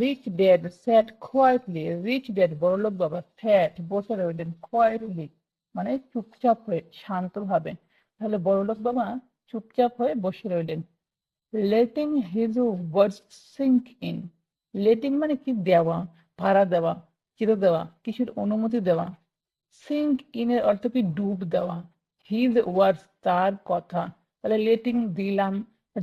Rich dad sat quietly rich dad বড়লোক বাবা স্যাট বসে রইলেন কোয়াইটলি মানে চুপচাপ হয়ে, শান্তভাবে। তাহলে বড়লোক বাবা চুপচাপ হয়ে বসে রইলেন। Letting his words sink in letting মানে কি দেওয়া, ভাড়া দেওয়া, চির দেওয়া, কিছুর অনুমতি দেওয়া। সিঙ্ক ইনের অর্থ কি ডুব দেওয়া। হিজ ওয়ার্ডস তার কথা। তাহলে লেটিং দিলাম,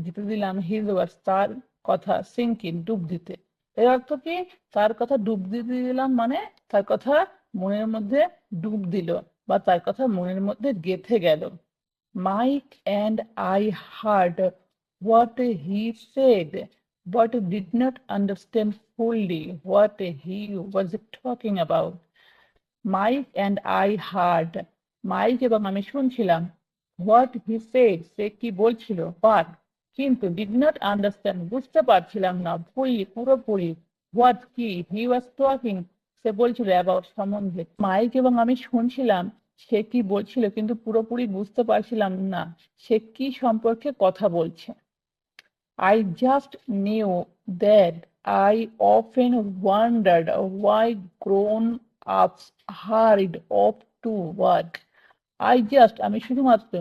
দিতে দিলাম হিজ ওয়ার্ডস তার কথা সিঙ্ক ইন ডুব দিতে। এর অর্থ কি? তার কথা ডুব দিয়ে দিলাম মানে তার কথা মনের মধ্যে ডুব দিল বা তার কথা মনের মধ্যে গেথে গেল। Mike and I heard what he said but did not understand fully what he was talking about Mike and I heard Mike এবং আমি শুনছিলাম হোয়াট হি সেড সে কি বলছিল? বাট কিন্তু ডিড নট আন্ডারস্ট্যান্ড বুঝতে পারছিলাম না কই পুরোপুরি হোয়াট কি হি ওয়াজ টকিং সে বলছিল অ্যাবাউট সম্বন্ধে। মাইক এবং আমি শুনছিলাম, সে কি বলছিল, কিন্তু পুরোপুরি বুঝতে পারছিলাম না, সে কি সম্পর্কে কথা বলছে। I just knew that I often wondered why grown up heard of to word I just আমি শুধুমাত্র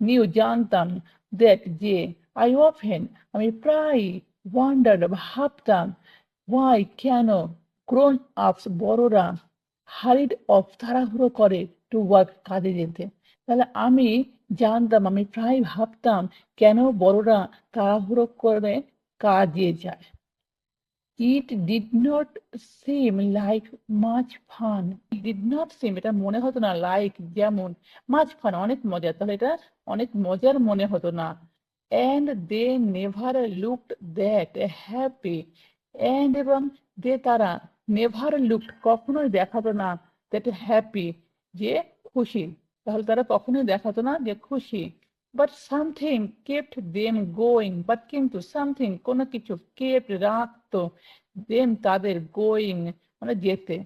নিউ জানতাম দ্যাট যে I often আমি প্রায় wondered, ভাবতাম, why কেন grown ups বড়রা হারিড অফ তাড়াহুড়ো করে টু ওয়ার্ক কাজে যেতে? তাহলে আমি জানতাম, আমি প্রায় ভাবতাম, কেন বড়রা তাড়াহুড়ো করে কাজে যায়? It did not seem like much fun did not seem এটা মনে হতো না লাইক যেমন মাছ ফান অনেক মজা তাহলে এটা অনেক মজার মনে হতো না। And they never looked that happy and এবং দে তারা নেভার লুকড কখনোই দেখাতো না দ্যাট হ্যাপি যে খুশি। তাহলে তারা কখনোই দেখাতো না যে খুশি। But something kept them going but কিন্তু সামথিং কোনো কিছু কেপ্ট রাখতো দেম তাদের গোয়িং মানে যেতে।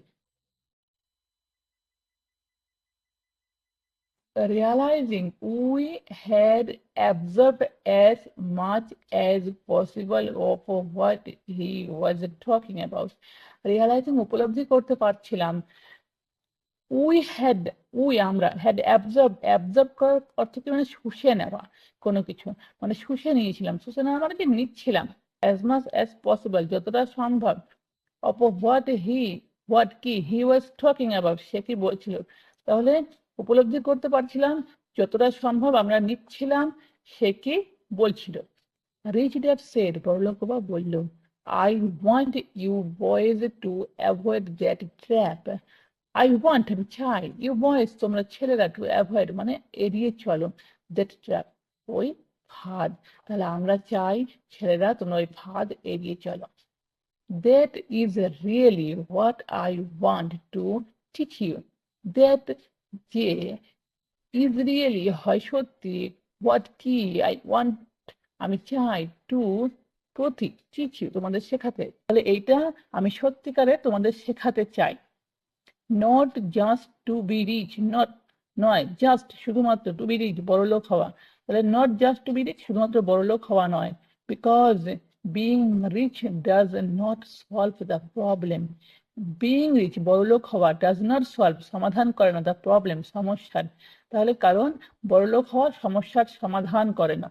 Realizing we had absorbed as much as possible of what he was talking about. Realizing উপলব্ধি করতে পারছিলাম উই হ্যাড উই আমরা হ্যাড অ্যাবজর্ব অ্যাবজর্ব করার অর্থ কি মানে শুষে নেওয়া কোনো কিছু মানে শুষে নিয়েছিলাম শুষে নেওয়া মানে কি নিচ্ছিলাম অ্যাজ মাচ অ্যাজ পসিবল যতটা সম্ভব অপ হোয়াট হি হোয়াট কি হি ওয়াজ টকিং অ্যাবাউট সে কি বলছিল তাহলে উপলব্ধি করতে পারছিলাম, যতটা সম্ভব আমরা নিচ্ছিলাম, সে কি বলছিল। রিচ সেড বড়লোক বাবা বলল I want you boys to avoid that trap I want আমি চাই ইউ বয়েজ তোমরা ছেলেরা টু অ্যাভয়েড মানে এড়িয়ে চলো দ্যাট ট্র্যাপ ওই ফাঁদ। তাহলে আমরা চাই ছেলেরা তোমরা ওই ফাঁদ এড়িয়ে চলো। That is really what I want to teach you that যে ইজ রিয়েলি হয় সত্যি হোয়াট কি আই ওয়ান্ট আমি চাই টু প্রতি টিচ ইউ তোমাদের শেখাতে। তাহলে এইটা আমি সত্যিকারে তোমাদের শেখাতে চাই। Not just to be rich not নয় জাস্ট শুধুমাত্র টু বি রিচ বড় লোক হওয়া। তাহলে not just to be rich শুধুমাত্র বড় লোক হওয়া নয়। Because being rich does not solve the problem being rich বড়লোক হওয়া ডাজ নট সলভ সমাধান করে না দ্য প্রবলেম সমস্যার তাহলে কারণ, বড়লোক হওয়া সমস্যার সমাধান করে না।